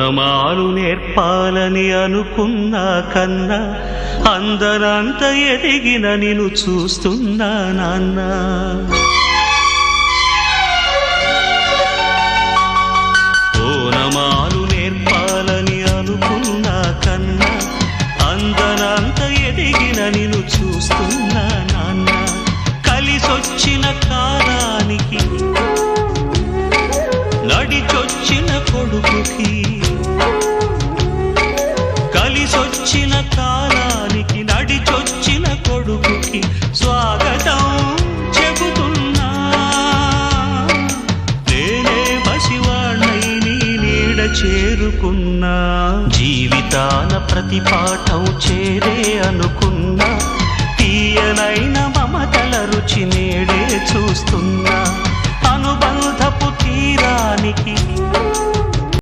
ఓనమాలు నేర్పాలని అనుకున్నా కన్నా అందరంత ఎదిగిన నిన్ను చూస్తున్నా నాన్న. ఓనమాలు నేర్పాలని అనుకున్నా కన్నా అందరంత ఎదిగిన నిన్ను చూస్తున్నా నాన్న. కలిసొచ్చిన కాలానికి నడిచొచ్చిన కొడుకుకి కలిసొచ్చిన కాలానికి నడిచొచ్చిన కొడుకుకి స్వాగతం చెబుతున్నా. నేనే పసివాణ్ణై నీ నీడ చేరుకున్నా. జీవితాన ప్రతి పాఠం చేరే అనుకున్నా. తీయనైన మమతల రుచి నేడే చూస్తున్నా. అనుబంధపు తీరానికి